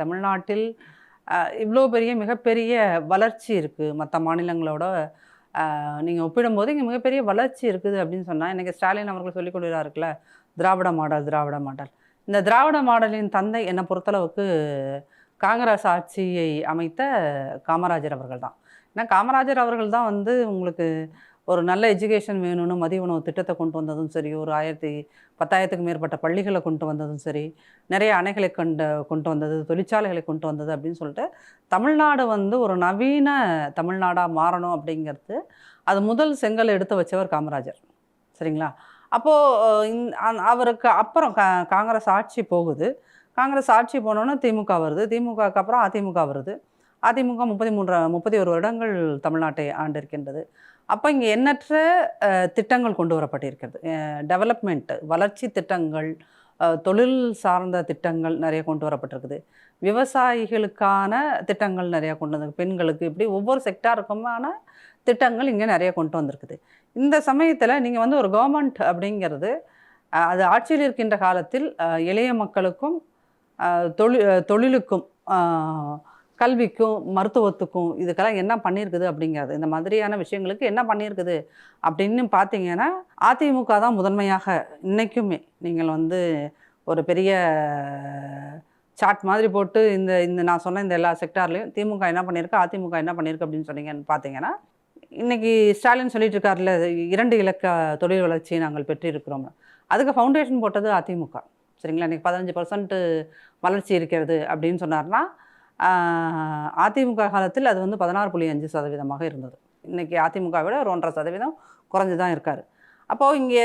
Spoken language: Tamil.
தமிழ்நாட்டில் இவ்வளோ பெரிய மிகப்பெரிய வளர்ச்சி இருக்குது மற்ற மாநிலங்களோட நீங்கள் ஒப்பிடும்போது இங்கே மிகப்பெரிய வளர்ச்சி இருக்குது அப்படின்னு சொன்னால் இன்றைக்கி ஸ்டாலின் அவர்கள் சொல்லிக் கொள்கிறாருக்குல்ல திராவிட மாடல் திராவிட மாடல். இந்த திராவிட மாடலின் தந்தை என்னை பொறுத்தளவுக்கு காங்கிரஸ் ஆட்சியை அமைத்த காமராஜர் அவர்கள் தான். ஏன்னா காமராஜர் அவர்கள் தான் வந்து உங்களுக்கு ஒரு நல்ல எஜுகேஷன் வேணும்னு மதிய உணவு திட்டத்தை கொண்டு வந்ததும் சரி ஒரு ஆயிரத்தி பத்தாயிரத்துக்கு மேற்பட்ட பள்ளிகளை கொண்டு வந்ததும் சரி நிறைய அணைகளை கொண்டு கொண்டு வந்தது தொழிற்சாலைகளை கொண்டு வந்தது அப்படின்னு சொல்லிட்டு தமிழ்நாடு வந்து ஒரு நவீன தமிழ்நாடாக மாறணும் அப்படிங்கிறது அது முதல் செங்கல் எடுத்து வச்சவர் காமராஜர். சரிங்களா? அப்போது அவருக்கு அப்புறம் கா காங்கிரஸ் ஆட்சி போகுது. காங்கிரஸ் ஆட்சி போனோன்னே திமுக வருது. திமுகக்கு அப்புறம் அதிமுக வருது. அதிமுக முப்பத்தி மூன்று முப்பத்தி ஒரு வருடங்கள் தமிழ்நாட்டை ஆண்டிருக்கின்றது. அப்போ இங்கே எண்ணற்ற திட்டங்கள் கொண்டு வரப்பட்டிருக்கிறது. டெவலப்மெண்ட் வளர்ச்சி திட்டங்கள் தொழில் சார்ந்த திட்டங்கள் நிறைய கொண்டு வரப்பட்டிருக்குது. விவசாயிகளுக்கான திட்டங்கள் நிறைய கொண்டு வந்து பெண்களுக்கு இப்படி ஒவ்வொரு செக்டாருக்குமான திட்டங்கள் இங்கே நிறைய கொண்டு வந்திருக்குது. இந்த சமயத்தில் நீங்கள் வந்து ஒரு கவர்மெண்ட் அப்படிங்கிறது அது ஆட்சியில் இருக்கின்ற காலத்தில் எளிய மக்களுக்கும் தொழில் தொழிலுக்கும் கல்விக்கும் மருத்துவத்துக்கும் இதுக்கெல்லாம் என்ன பண்ணியிருக்குது அப்படிங்கிறது. இந்த மாதிரியான விஷயங்களுக்கு என்ன பண்ணியிருக்குது அப்படின்னு பார்த்தீங்கன்னா அதிமுக தான் முதன்மையாக இன்றைக்குமே நீங்கள் வந்து ஒரு பெரிய சாட் மாதிரி போட்டு இந்த இந்த நான் சொன்ன இந்த எல்லா செக்டார்லையும் திமுக என்ன பண்ணியிருக்கு அதிமுக என்ன பண்ணியிருக்கு அப்படின்னு சொன்னீங்கன்னு பார்த்தீங்கன்னா இன்றைக்கி ஸ்டாலின் சொல்லிட்டு இருக்கார்ல இரண்டு இலக்க தொழில் வளர்ச்சியை நாங்கள் பெற்றிருக்கிறோம். அதுக்கு ஃபவுண்டேஷன் போட்டது அதிமுக. சரிங்களா? இன்றைக்கி பதினஞ்சு பர்சன்ட் வளர்ச்சி இருக்கிறது அப்படின்னு சொன்னார்னா அதிமுக காலத்தில் அது வந்து பதினாறு புள்ளி அஞ்சு சதவீதமாக இருந்தது. இன்றைக்கி அதிமுக விட ஒரு ஒன்றரை சதவீதம் குறைஞ்சு தான் இருக்கார். அப்போது இங்கே